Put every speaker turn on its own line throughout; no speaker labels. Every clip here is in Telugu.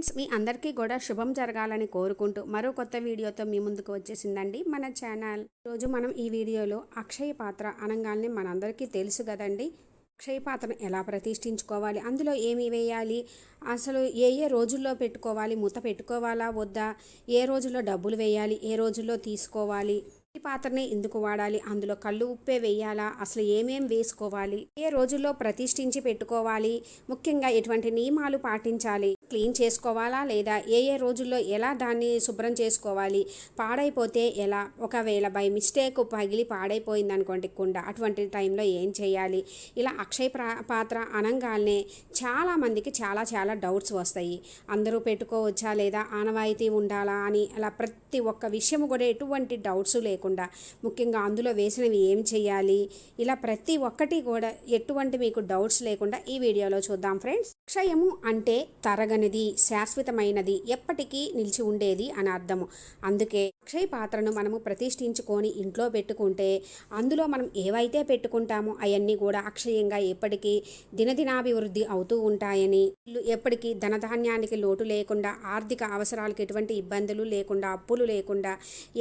ఫ్రెండ్స్ మీ అందరికీ కూడా శుభం జరగాలని కోరుకుంటూ మరో కొత్త వీడియోతో మీ ముందుకు వచ్చేసిందండి మన ఛానల్. రోజు మనం ఈ వీడియోలో అక్షయ పాత్ర అనగానే మనందరికీ తెలుసు కదండి. అక్షయ పాత్రను ఎలా ప్రతిష్ఠించుకోవాలి? అందులో ఏమి వేయాలి? అసలు ఏ ఏ రోజుల్లో పెట్టుకోవాలి? మూత పెట్టుకోవాలా? వద్దా? ఏ రోజుల్లో డబ్బులు వేయాలి? ఏ రోజుల్లో తీసుకోవాలి? ఈ పాత్రని ఎందుకు వాడాలి? అందులో కళ్ళు ఉప్పే వేయాలా? అసలు ఏమేం వేసుకోవాలి? ఏ రోజుల్లో ప్రతిష్ఠించి పెట్టుకోవాలి? ముఖ్యంగా ఎటువంటి నియమాలు పాటించాలి? క్లీన్ చేసుకోవాలా లేదా ఏ ఏ రోజుల్లో ఎలా దాన్ని శుభ్రం చేసుకోవాలి? పాడైపోతే ఎలా? ఒకవేళ బై మిస్టేక్ పగిలి పాడైపోయింది అనుకోండి కుండ అటువంటి టైంలో ఏం చేయాలి? ఇలా అక్షయ పాత్ర అనగానే చాలామందికి చాలా చాలా డౌట్స్ వస్తాయి. అందరూ పెట్టుకోవచ్చా లేదా? ఆనవాయితీ ఉండాలా అని అలా ప్రతి ఒక్క విషయం కూడా ఎటువంటి డౌట్స్ లేకుండా ముఖ్యంగా అందులో వేసినవి ఏం చేయాలి? ఇలా ప్రతి ఒక్కటి కూడా ఎటువంటి మీకు డౌట్స్ లేకుండా ఈ వీడియోలో చూద్దాం ఫ్రెండ్స్. అక్షయము అంటే తరగనిది శాశ్వతమైనది ఎప్పటికీ నిలిచి ఉండేది అని అర్థము. అందుకే అక్షయ పాత్రను మనము ప్రతిష్ఠించుకొని ఇంట్లో పెట్టుకుంటే అందులో మనం ఏవైతే పెట్టుకుంటామో అవన్నీ కూడా అక్షయంగా ఎప్పటికీ దినదినాభివృద్ధి అవుతూ ఉంటాయని. ఎప్పటికీ ధనధాన్యానికి లోటు లేకుండా ఆర్థిక అవసరాలకు ఎటువంటి ఇబ్బందులు లేకుండా అప్పులు లేకుండా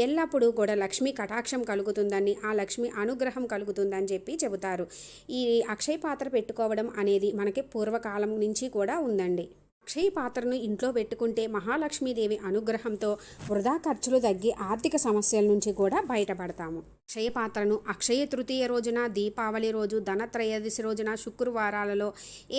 ఎల్లప్పుడూ కూడా లక్ష్మీ కటాక్షం కలుగుతుందని ఆ లక్ష్మి అనుగ్రహం కలుగుతుందని చెప్పి చెబుతారు. ఈ అక్షయ పాత్ర పెట్టుకోవడం అనేది మనకి పూర్వకాలం నుంచి కూడా ఉందండి. అక్షయ పాత్రను ఇంట్లో పెట్టుకుంటే మహాలక్ష్మీదేవి అనుగ్రహంతో వృధా ఖర్చులు తగ్గి ఆర్థిక సమస్యల నుంచి కూడా బయటపడతాము. అక్షయ పాత్రను అక్షయ తృతీయ రోజున దీపావళి రోజు ధనత్రయోదశి రోజున శుక్రవారాలలో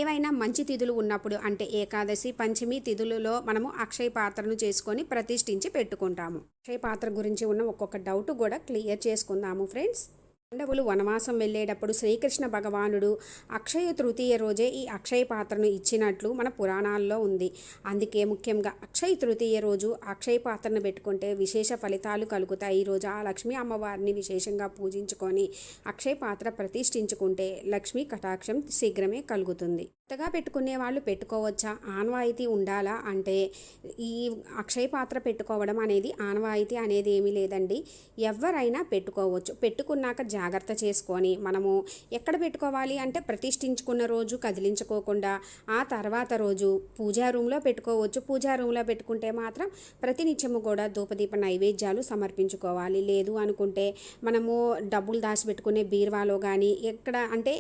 ఏవైనా మంచి తిథులు ఉన్నప్పుడు అంటే ఏకాదశి పంచమి తిథులలో మనము అక్షయ పాత్రను చేసుకొని ప్రతిష్ఠించి పెట్టుకుంటాము. అక్షయ పాత్ర గురించి ఉన్న ఒక్కొక్క డౌట్ కూడా క్లియర్ చేసుకుందాము ఫ్రెండ్స్. పాండవులు వనవాసం వెళ్ళేటప్పుడు శ్రీకృష్ణ భగవానుడు అక్షయ తృతీయ రోజే ఈ అక్షయ పాత్రను ఇచ్చినట్లు మన పురాణాల్లో ఉంది. అందుకే ముఖ్యంగా అక్షయ తృతీయ రోజు అక్షయ పాత్రను పెట్టుకుంటే విశేష ఫలితాలు కలుగుతాయి. ఈ రోజు ఆ లక్ష్మీ అమ్మవారిని విశేషంగా పూజించుకొని అక్షయ పాత్ర ప్రతిష్ఠించుకుంటే లక్ష్మీ కటాక్షం శీఘ్రమే కలుగుతుంది. కొత్తగా పెట్టుకునే వాళ్ళు పెట్టుకోవచ్చా? ఆనవాయితీ ఉండాలా? అంటే ఈ అక్షయ పాత్ర పెట్టుకోవడం అనేది ఆనవాయితీ అనేది ఏమీ లేదండి. ఎవరైనా పెట్టుకోవచ్చు. పెట్టుకున్నాక జాగ్రత్త చేసుకొని మనము ఎక్కడ పెట్టుకోవాలి అంటే ప్రతిష్ఠించుకున్న రోజు కదిలించుకోకుండా ఆ తర్వాత రోజు పూజా రూమ్లో పెట్టుకోవచ్చు. పూజా రూమ్లో పెట్టుకుంటే మాత్రం ప్రతినిత్యము కూడా ధూపదీప నైవేద్యాలు సమర్పించుకోవాలి. లేదు అనుకుంటే మనము డబ్బులు దాచిపెట్టుకునే బీర్వాలో కానీ ఎక్కడ అంటే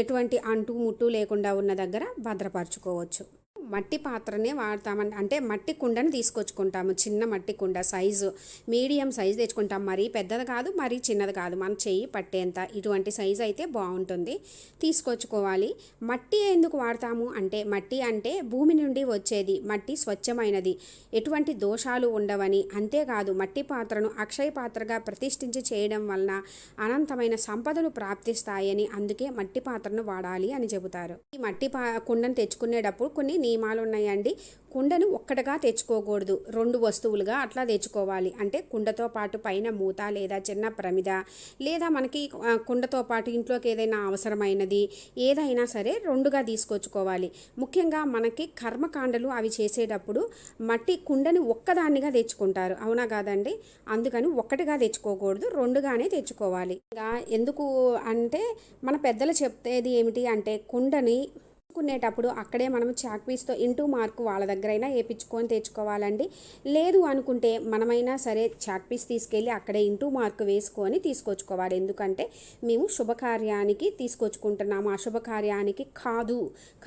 ఎటువంటి అంటు ముట్టు లేకుండా ఉన్నది దగ్గర భద్రపరచుకోవచ్చు. మట్టి పాత్రనే వాడతామని అంటే మట్టి కుండను తీసుకొచ్చుకుంటాము. చిన్న మట్టి కుండ సైజు మీడియం సైజు తెచ్చుకుంటాం. మరీ పెద్దది కాదు మరీ చిన్నది కాదు. మన చెయ్యి పట్టేంత ఇటువంటి సైజు అయితే బాగుంటుంది. తీసుకొచ్చుకోవాలి. మట్టి ఎందుకు వాడతాము అంటే మట్టి అంటే భూమి నుండి వచ్చేది మట్టి స్వచ్ఛమైనది. ఎటువంటి దోషాలు ఉండవని. అంతేకాదు మట్టి పాత్రను అక్షయ పాత్రగా ప్రతిష్ఠించి చేయడం వలన అనంతమైన సంపదలు ప్రాప్తిస్తాయని అందుకే మట్టి పాత్రను వాడాలి అని చెబుతారు. ఈ మట్టి పా కుండను తెచ్చుకునేటప్పుడు కొన్ని నియమాలు ఉన్నాయండి కుండను ఒక్కటగా తెచ్చుకోకూడదు. రెండు వస్తువులుగా అట్లా తెచ్చుకోవాలి. అంటే కుండతో పాటు పైన మూత లేదా చిన్న ప్రమిద లేదా మనకి కుండతో పాటు ఇంట్లోకి ఏదైనా అవసరమైనది ఏదైనా సరే రెండుగా తీసుకొచ్చుకోవాలి. ముఖ్యంగా మనకి కర్మకాండలు అవి చేసేటప్పుడు మట్టి కుండని ఒక్కదాన్నిగా తెచ్చుకుంటారు. అవునా కాదండి? అందుకని ఒక్కటిగా తెచ్చుకోకూడదు. రెండుగానే తెచ్చుకోవాలి. ఇంకా ఎందుకు అంటే మన పెద్దలు చెప్తేది ఏమిటి అంటే కుండని కొనేటప్పుడు అక్కడే మనం చాక్ పీస్తో ఇంటూ మార్కు వాళ్ళ దగ్గరైనా వేయించుకొని తెచ్చుకోవాలండి. లేదు అనుకుంటే మనమైనా సరే చాక్ పీస్ తీసుకెళ్ళి అక్కడే ఇంటూ మార్కు వేసుకొని తీసుకొచ్చుకోవాలి. ఎందుకంటే మేము శుభకార్యానికి తీసుకొచ్చుకుంటున్నాము. ఆ శుభకార్యానికి కాదు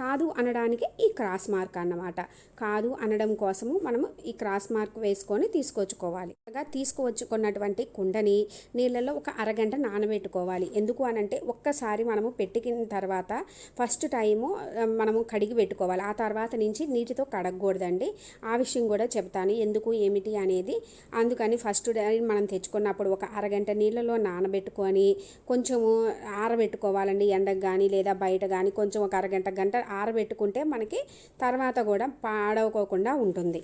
కాదు అనడానికి ఈ క్రాస్ మార్క్ అన్నమాట. కాదు అనడం కోసము మనము ఈ క్రాస్ మార్క్ వేసుకొని తీసుకొచ్చుకోవాలి. అలాగా తీసుకువచ్చుకున్నటువంటి కుండని నీళ్ళలో ఒక అరగంట నానబెట్టుకోవాలి. ఎందుకు అనంటే ఒక్కసారి మనము పెట్టిన తర్వాత ఫస్ట్ టైము మనము కడిగి పెట్టుకోవాలి. ఆ తర్వాత నుంచి నీటితో కడగకూడదండి. ఆ విషయం కూడా చెప్తాను. ఎందుకు ఏమిటి అనేది. అందుకని ఫస్ట్ మనం తెచ్చుకున్నప్పుడు ఒక అరగంట నీళ్ళలో నానబెట్టుకొని కొంచెము ఆరబెట్టుకోవాలండి. ఎండకు కానీ లేదా బయట కానీ కొంచెం ఒక అరగంట గంట ఆరబెట్టుకుంటే మనకి తర్వాత కూడా పాడవకోకుండా ఉంటుంది.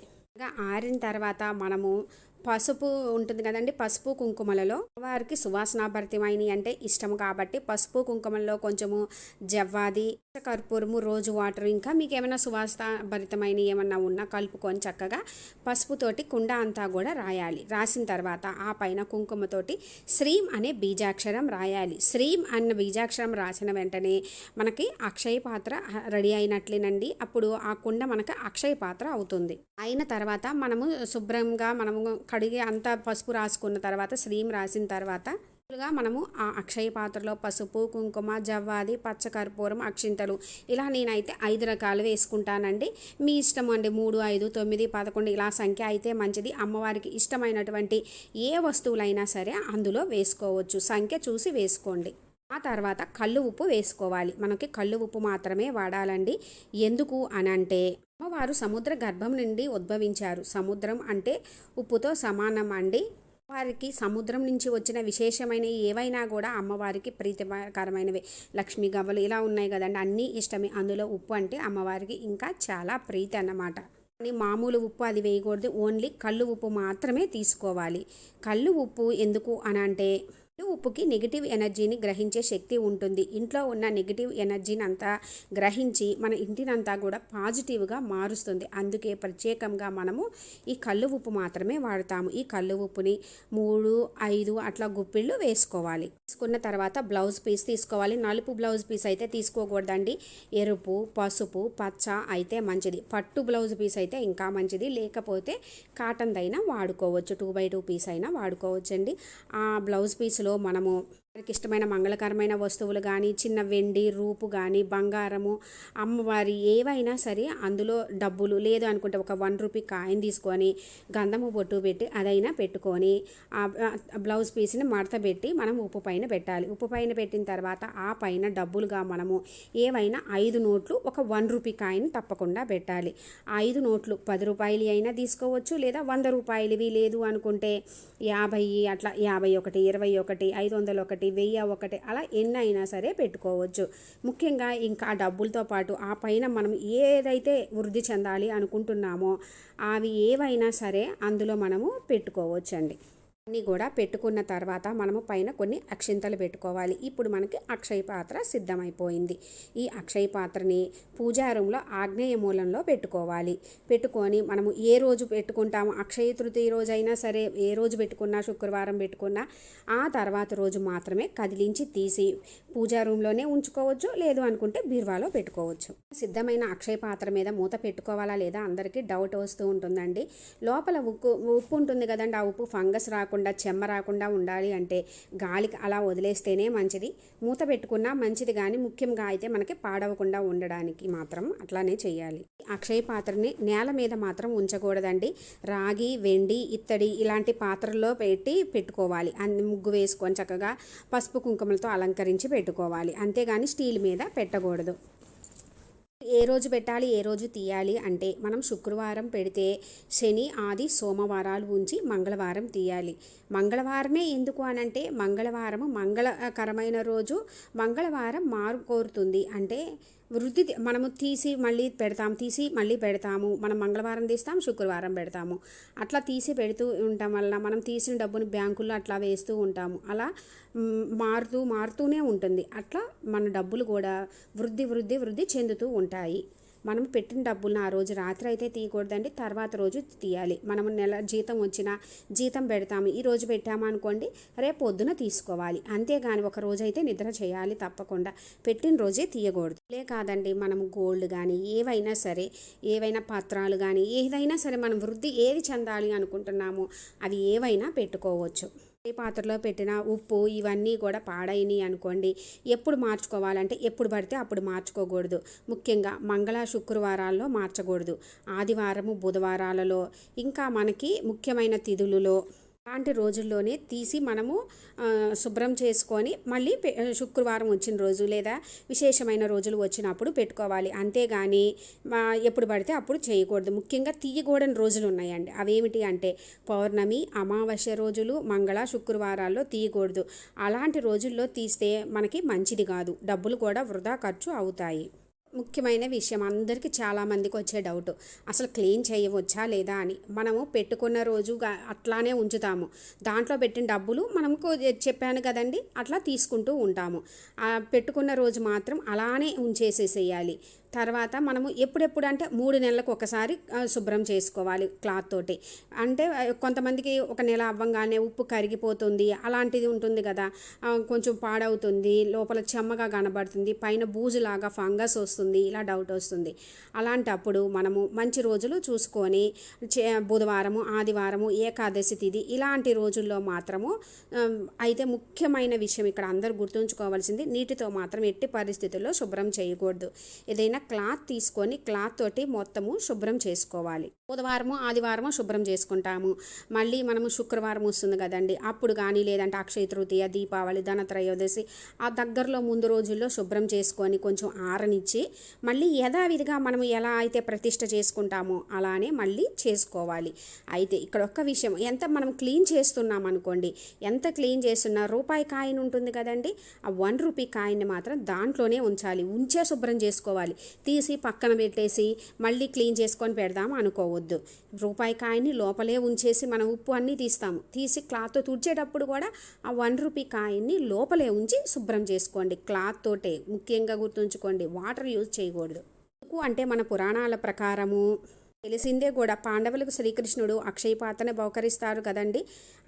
ఆరిన తర్వాత మనము పసుపు ఉంటుంది కదండి పసుపు కుంకుమలలో వారికి సువాసనాభరితమైన అంటే ఇష్టం కాబట్టి పసుపు కుంకుమలలో కొంచెము జవ్వాది కర్పూరము రోజు వాటర్ ఇంకా మీకు ఏమైనా సువాసన భరితమైన ఏమన్నా ఉన్నా కలుపుకొని చక్కగా పసుపుతోటి కుండ అంతా కూడా రాయాలి. రాసిన తర్వాత ఆ పైన కుంకుమతోటి శ్రీం అనే బీజాక్షరం రాయాలి. శ్రీం అన్న బీజాక్షరం రాసిన వెంటనే మనకి అక్షయ పాత్ర రెడీ అయినట్లేనండి. అప్పుడు ఆ కుండ మనకి అక్షయ పాత్ర అవుతుంది. అయిన తర్వాత మనము శుభ్రంగా మనము కడిగి అంతా పసుపు రాసుకున్న తర్వాత శ్రీం రాసిన తర్వాత ముందుగా మనము ఆ అక్షయ పాత్రలో పసుపు కుంకుమ జవ్వాది పచ్చకర్పూరం అక్షింతలు ఇలా నేనైతే ఐదు రకాలు వేసుకుంటానండి. మీ ఇష్టం అండి మూడు ఐదు తొమ్మిది పదకొండు ఇలా సంఖ్య అయితే మంచిది. అమ్మవారికి ఇష్టమైనటువంటి ఏ వస్తువులైనా సరే అందులో వేసుకోవచ్చు. సంఖ్య చూసి వేసుకోండి. ఆ తర్వాత కళ్ళు ఉప్పు వేసుకోవాలి. మనకి కళ్ళు ఉప్పు మాత్రమే వాడాలండి. ఎందుకు అని అంటే అమ్మవారు సముద్ర గర్భం నుండి ఉద్భవించారు. సముద్రం అంటే ఉప్పుతో సమానం అండి. వారికి సముద్రం నుంచి వచ్చిన విశేషమైన ఏవైనా కూడా అమ్మవారికి ప్రీతికరమైనవి. లక్ష్మీ గవ్వలు ఇలా ఉన్నాయి కదండి అన్నీ ఇష్టమే. అందులో ఉప్పు అంటే అమ్మవారికి ఇంకా చాలా ప్రీతి అన్నమాట. కానీ మామూలు ఉప్పు అది వేయకూడదు. ఓన్లీ కళ్ళు ఉప్పు మాత్రమే తీసుకోవాలి. కళ్ళు ఉప్పు ఎందుకు అని అంటే ఉప్పుకి నెగిటివ్ ఎనర్జీని గ్రహించే శక్తి ఉంటుంది. ఇంట్లో ఉన్న నెగిటివ్ ఎనర్జీని అంతా గ్రహించి మన ఇంటినంతా కూడా పాజిటివ్గా మారుస్తుంది. అందుకే ప్రత్యేకంగా మనము ఈ కళ్ళు ఉప్పు మాత్రమే వాడతాము. ఈ కళ్ళు ఉప్పుని మూడు ఐదు అట్లా గుప్పిళ్ళు వేసుకోవాలి. వేసుకున్న తర్వాత బ్లౌజ్ పీస్ తీసుకోవాలి. నలుపు బ్లౌజ్ పీస్ అయితే తీసుకోకూడదండి. ఎరుపు పసుపు పచ్చ అయితే మంచిది. పట్టు బ్లౌజ్ పీస్ అయితే ఇంకా మంచిది. లేకపోతే కాటన్ వాడుకోవచ్చు. టూ బై టూ పీస్ అయినా వాడుకోవచ్చండి. ఆ బ్లౌజ్ పీస్ లో మనము వారికి ఇష్టమైన మంగళకరమైన వస్తువులు కానీ చిన్న వెండి రూపు కానీ బంగారము అమ్మవారి ఏవైనా సరే అందులో డబ్బులు లేదు అనుకుంటే ఒక వన్ రూపీ కాయిన్ తీసుకొని గంధము బొట్టు పెట్టి అదైనా పెట్టుకొని ఆ బ్లౌజ్ పీస్ని మడత పెట్టి మనం ఉప్పు పైన పెట్టాలి. ఉప్పు పైన పెట్టిన తర్వాత ఆ పైన డబ్బులుగా మనము ఏవైనా ఐదు నోట్లు ఒక వన్ రూపీ కాయిన్ తప్పకుండా పెట్టాలి. ఐదు నోట్లు పది రూపాయలు అయినా తీసుకోవచ్చు లేదా వంద రూపాయలవి లేదు అనుకుంటే యాభై అట్లా యాభై ఒకటి ఇరవై ఒకటి ఐదు వందలు ఒకటి వెయ్యి ఒకటి అలా ఎన్ని అయినా సరే పెట్టుకోవచ్చు. ముఖ్యంగా ఇంకా ఆ డబ్బులతో పాటు ఆ పైన మనం ఏదైతే వృద్ధి చెందాలి అనుకుంటున్నామో అవి ఏవైనా సరే అందులో మనము పెట్టుకోవచ్చండి. అన్నీ కూడా పెట్టుకున్న తర్వాత మనము పైన కొన్ని అక్షింతలు పెట్టుకోవాలి. ఇప్పుడు మనకి అక్షయ పాత్ర సిద్ధమైపోయింది. ఈ అక్షయ పాత్రని పూజా రూమ్లో ఆగ్నేయ మూలంలో పెట్టుకోవాలి. పెట్టుకొని మనము ఏ రోజు పెట్టుకుంటాము అక్షయ తృతీయ రోజు అయినా సరే ఏ రోజు పెట్టుకున్నా శుక్రవారం పెట్టుకున్నా ఆ తర్వాత రోజు మాత్రమే కదిలించి తీసి పూజా రూమ్లోనే ఉంచుకోవచ్చు లేదు అనుకుంటే బీరువాలో పెట్టుకోవచ్చు. సిద్ధమైన అక్షయ పాత్ర మీద మూత పెట్టుకోవాలా లేదా? అందరికీ డౌట్ వస్తూ ఉంటుందండి. లోపల ఉప్పు ఉప్పు ఉంటుంది కదండి. ఆ ఉప్పు ఫంగస్ రాకుండా రాకుండా చెమ్మ రాకుండా ఉండాలి అంటే గాలికి అలా వదిలేస్తేనే మంచిది. మూత పెట్టుకున్నా మంచిది కానీ ముఖ్యంగా అయితే మనకి పాడవకుండా ఉండడానికి మాత్రం అట్లానే చేయాలి అక్షయ పాత్రని నేల మీద మాత్రం ఉంచకూడదండి. రాగి వెండి ఇత్తడి ఇలాంటి పాత్రల్లో పెట్టి పెట్టుకోవాలి. అన్ని ముగ్గు వేసుకొని చక్కగా పసుపు కుంకుమలతో అలంకరించి పెట్టుకోవాలి. అంతేగాని స్టీల్ మీద పెట్టకూడదు. ఏ రోజు పెట్టాలి ఏ రోజు తీయాలి అంటే మనం శుక్రవారం పెడితే శని ఆది సోమవారాలు ఉంచి మంగళవారం తీయాలి. మంగళవారమే ఎందుకు అనంటే మంగళవారము మంగళకరమైన రోజు మంగళవారం మారు కోరుతుంది అంటే వృద్ధి మనము తీసి మళ్ళీ పెడతాం తీసి మళ్ళీ పెడతాము. మనం మంగళవారం తీస్తాం శుక్రవారం పెడతాము. అట్లా తీసి పెడుతూ ఉండటం వల్ల మనం తీసిన డబ్బుని బ్యాంకుల్లో అట్లా వేస్తూ ఉంటాము. అలా మారుతూ మారుతూనే ఉంటుంది. అట్లా మన డబ్బులు కూడా వృద్ధి వృద్ధి వృద్ధి చెందుతూ ఉంటాయి. మనం పెట్టిన డబ్బులను ఆ రోజు రాత్రి అయితే తీయకూడదండి తర్వాత రోజు తీయాలి. మనం నెల జీతం వచ్చిన జీతం పెడతాము ఈ రోజు పెట్టామనుకోండి రేపు పొద్దున తీసుకోవాలి. అంతేగాని ఒక రోజు అయితే నిద్ర చేయాలి తప్పకుండా. పెట్టిన రోజే తీయకూడదు. లే కాదండి మనం గోల్డ్ కానీ ఏవైనా సరే ఏవైనా పత్రాలు కానీ ఏదైనా సరే మనం వృద్ధి ఏది చెందాలి అనుకుంటున్నామో అవి ఏవైనా పెట్టుకోవచ్చు. పాత్రలో పెట్టిన ఉప్పు ఇవన్నీ కూడా పాడైనవి అనుకోండి. ఎప్పుడు మార్చుకోవాలంటే ఎప్పుడు పడితే అప్పుడు మార్చుకోకూడదు. ముఖ్యంగా మంగళ శుక్రవారాల్లో మార్చకూడదు. ఆదివారము బుధవారాలలో ఇంకా మనకి ముఖ్యమైన తిథులలో అలాంటి రోజుల్లోనే తీసి మనము శుభ్రం చేసుకొని మళ్ళీ శుక్రవారం వచ్చిన రోజు లేదా విశేషమైన రోజులు వచ్చినప్పుడు పెట్టుకోవాలి. అంతేగాని ఎప్పుడు పడితే అప్పుడు చేయకూడదు. ముఖ్యంగా తీయకూడని రోజులు ఉన్నాయండి. అవేమిటి అంటే పౌర్ణమి అమావాస్య రోజులు మంగళ శుక్రవారాల్లో తీయకూడదు. అలాంటి రోజుల్లో తీస్తే మనకి మంచిది కాదు. డబ్బులు కూడా వృధా ఖర్చు అవుతాయి. ముఖ్యమైన విషయం. అందరికీ చాలామందికి వచ్చే డౌట్ అసలు క్లీన్ చేయవచ్చా లేదా అని. మనము పెట్టుకున్న రోజు అట్లానే ఉంచుతాము. దాంట్లో పెట్టిన డబ్బులు మనకు చెప్పాను కదండి అట్లా తీసుకుంటూ ఉంటాము. పెట్టుకున్న రోజు మాత్రం అలానే ఉంచేసేసేయాలి. తర్వాత మనము ఎప్పుడెప్పుడు అంటే మూడు నెలలకు ఒకసారి శుభ్రం చేసుకోవాలి క్లాత్ తోటి. అంటే కొంతమందికి ఒక నెల అవ్వంగానే ఉప్పు కరిగిపోతుంది అలాంటిది ఉంటుంది కదా. కొంచెం పాడవుతుంది లోపల చెమ్మగా కనబడుతుంది పైన బూజులాగా ఫంగస్ వస్తుంది ఇలా డౌట్ వస్తుంది. అలాంటప్పుడు మనము మంచి రోజులు చూసుకొని చే బుధవారము ఆదివారము ఏకాదశి తిథి ఇలాంటి రోజుల్లో మాత్రము అయితే ముఖ్యమైన విషయం ఇక్కడ అందరూ గుర్తుంచుకోవాల్సింది నీటితో మాత్రం ఎట్టి పరిస్థితుల్లో శుభ్రం చేయకూడదు. ఏదైనా క్లాత్ తీసుకొని క్లాత్ తోటి మొత్తము శుభ్రం చేసుకోవాలి. బుధవారము ఆదివారము శుభ్రం చేసుకుంటాము. మళ్ళీ మనము శుక్రవారం వస్తుంది కదండి. అప్పుడు కానీ లేదంటే అక్షయ తృతీయ దీపావళి ధనత్రయోదశి ఆ దగ్గరలో ముందు రోజుల్లో శుభ్రం చేసుకొని కొంచెం ఆరనిచ్చి మళ్ళీ యథావిధిగా మనం ఎలా అయితే ప్రతిష్ట చేసుకుంటామో అలానే మళ్ళీ చేసుకోవాలి. అయితే ఇక్కడ ఒక్క విషయం ఎంత మనం క్లీన్ చేస్తున్నాం అనుకోండి ఎంత క్లీన్ చేస్తున్నా రూపాయి కాయిన్ ఉంటుంది కదండి. ఆ వన్ రూపీ కాయిన్ని మాత్రం దాంట్లోనే ఉంచాలి. ఉంచే శుభ్రం చేసుకోవాలి. తీసి పక్కన పెట్టేసి మళ్ళీ క్లీన్ చేసుకొని పెడదాం అనుకోవద్దు. రూపాయి కాయిన్ని లోపలే ఉంచేసి మనం ఉప్పు అన్నీ తీస్తాము. తీసి క్లాత్ తుడిచేటప్పుడు కూడా ఆ వన్ రూపీ కాయన్ని లోపలే ఉంచి శుభ్రం చేసుకోండి. క్లాత్ తోటే ముఖ్యంగా గుర్తుంచుకోండి వాటర్ యూజ్ చేయకూడదు. ఎందుకు అంటే మన పురాణాల ప్రకారము తెలిసిందే కూడా. పాండవులకు శ్రీకృష్ణుడు అక్షయ పాతను బహుకరిస్తారు కదండి.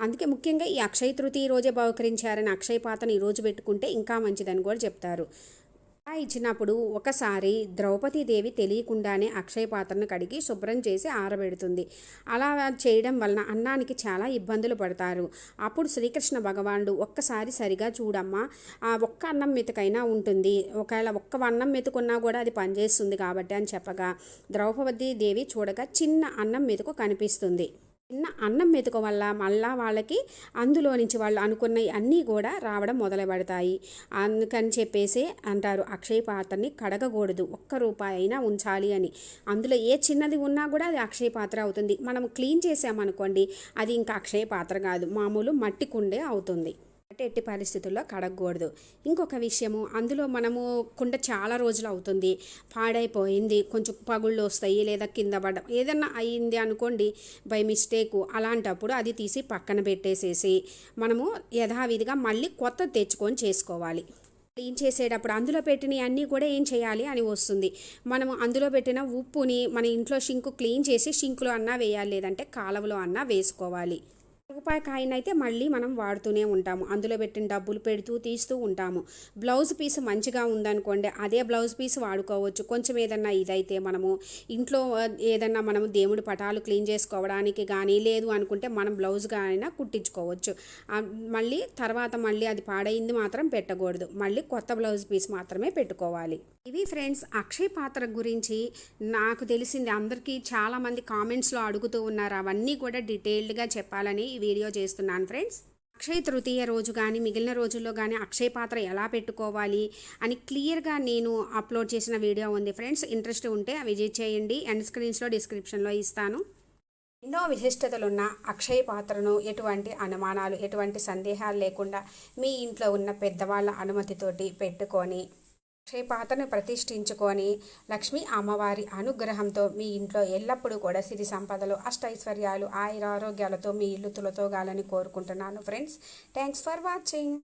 అందుకే ముఖ్యంగా ఈ అక్షయ తృతీయ రోజే బహుకరించారని అక్షయ పాతను ఈ రోజు పెట్టుకుంటే ఇంకా మంచిదని కూడా చెప్తారు. అలా ఇచ్చినప్పుడు ఒకసారి ద్రౌపదీదేవి తెలియకుండానే అక్షయ పాత్రను కడిగి శుభ్రం చేసి ఆరబెడుతుంది. అలా చేయడం వలన అన్నానికి చాలా ఇబ్బందులు పడతారు. అప్పుడు శ్రీకృష్ణ భగవానుడు ఒక్కసారి సరిగా చూడమ్మా ఆ ఒక్క అన్నం మెతుకైనా ఉంటుంది. ఒకవేళ ఒక్క అన్నం మెతుకున్నా కూడా అది పనిచేస్తుంది కాబట్టి అని చెప్పగా ద్రౌపది దేవి చూడగా చిన్న అన్నం మెతుకు కనిపిస్తుంది. చిన్న అన్నం మెతుకు వల్ల మళ్ళా వాళ్ళకి అందులో నుంచి వాళ్ళు అనుకున్నవి అన్నీ కూడా రావడం మొదలు పెడతాయి అందుకని చెప్పేసి అంటారు అక్షయ పాత్రని కడగకూడదు ఒక్క రూపాయి అయినా ఉంచాలి అని. అందులో ఏ చిన్నది ఉన్నా కూడా అది అక్షయ పాత్ర అవుతుంది. మనం క్లీన్ చేసామనుకోండి అది ఇంకా అక్షయ పాత్ర కాదు మామూలు మట్టి కుండే అవుతుంది. అంటే ఎట్టి పరిస్థితుల్లో కడగకూడదు. ఇంకొక విషయము అందులో మనము కుండ చాలా రోజులు అవుతుంది. పాడైపోయింది కొంచెం పగుళ్ళు వస్తాయి లేదా కింద పడడం ఏదన్నా అయ్యింది అనుకోండి బై మిస్టేక్ అలాంటప్పుడు అది తీసి పక్కన పెట్టేసేసి మనము యథావిధిగా మళ్ళీ కొత్త తెచ్చుకొని చేసుకోవాలి. క్లీన్ చేసేటప్పుడు అందులో పెట్టినవి అన్నీ కూడా ఏం చేయాలి అని వస్తుంది. మనము అందులో పెట్టిన ఉప్పుని మన ఇంట్లో షింకు క్లీన్ చేసి షింకులో అన్నా వేయాలి లేదంటే కాలువలో అన్నా వేసుకోవాలి. రూపాయి కాయిన్ అయితే మళ్ళీ మనం వాడుతూనే ఉంటాము. అందులో పెట్టిన డబ్బులు పెడుతూ తీస్తూ ఉంటాము. బ్లౌజ్ పీస్ మంచిగా ఉందనుకోండి అదే బ్లౌజ్ పీస్ వాడుకోవచ్చు. కొంచెం ఏదన్నా ఇదైతే మనము ఇంట్లో ఏదన్నా మనము దేవుడి పటాలు క్లీన్ చేసుకోవడానికి కానీ లేదు అనుకుంటే మనం బ్లౌజ్గా అయినా కుట్టించుకోవచ్చు. మళ్ళీ తర్వాత మళ్ళీ అది పాడైంది మాత్రం పెట్టకూడదు. మళ్ళీ కొత్త బ్లౌజ్ పీస్ మాత్రమే పెట్టుకోవాలి. ఇవి ఫ్రెండ్స్ అక్షయ్ పాత్ర గురించి నాకు తెలిసింది అందరికీ చాలామంది కామెంట్స్లో అడుగుతూ ఉన్నారు. అవన్నీ కూడా డీటెయిల్డ్గా చెప్పాలని ఈ వీడియో చేస్తున్నాను ఫ్రెండ్స్. అక్షయ తృతీయ రోజు కానీ మిగిలిన రోజుల్లో కానీ అక్షయ పాత్ర ఎలా పెట్టుకోవాలి అని క్లియర్గా నేను అప్లోడ్ చేసిన వీడియో ఉంది ఫ్రెండ్స్. ఇంట్రెస్ట్ ఉంటే విజిట్ చేయండి. అండ్ స్క్రీన్స్లో డిస్క్రిప్షన్లో ఇస్తాను. ఎన్నో విశిష్టతలున్న అక్షయ పాత్రను ఎటువంటి అనుమానాలు ఎటువంటి సందేహాలు లేకుండా మీ ఇంట్లో ఉన్న పెద్దవాళ్ళ అనుమతితోటి పెట్టుకొని క్షేపాతను ప్రతిష్ఠించుకొని లక్ష్మీ అమ్మవారి అనుగ్రహంతో మీ ఇంట్లో ఎల్లప్పుడూ కూడా సిరి సంపదలు అష్టైశ్వర్యాలు ఆయురారోగ్యాలతో మీ ఇల్లు తులతోగాలని కోరుకుంటున్నాను. Friends thanks for watching.